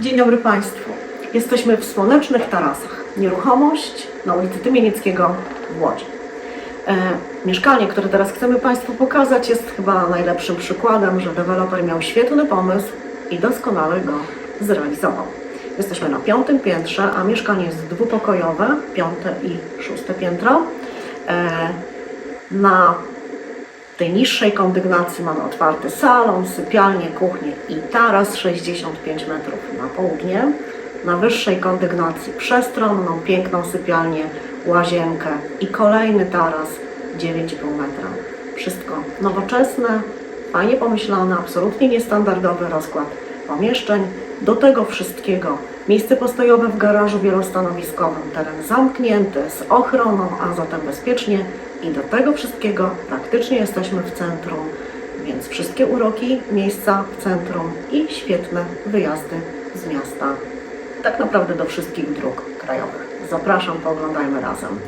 Dzień dobry Państwu. Jesteśmy w słonecznych tarasach. Nieruchomość na ulicy Tymienieckiego w Łodzi. E, mieszkanie, które teraz chcemy Państwu pokazać, jest chyba najlepszym przykładem, że deweloper miał świetny pomysł i doskonale go zrealizował. Jesteśmy na piątym piętrze, a mieszkanie jest dwupokojowe, piąte i szóste piętro. E, na tej niższej kondygnacji mamy otwarty salon, sypialnię, kuchnię i taras 65 metrów na południe. Na wyższej kondygnacji przestronną, piękną sypialnię, łazienkę i kolejny taras 9,5 metra. Wszystko nowoczesne, fajnie pomyślane, absolutnie niestandardowy rozkład pomieszczeń. Do tego wszystkiego miejsce postojowe w garażu wielostanowiskowym, teren zamknięty, z ochroną, a zatem bezpiecznie i do tego wszystkiego praktycznie jesteśmy w centrum, więc wszystkie uroki miejsca w centrum i świetne wyjazdy z miasta. Tak naprawdę do wszystkich dróg krajowych. Zapraszam, pooglądajmy razem.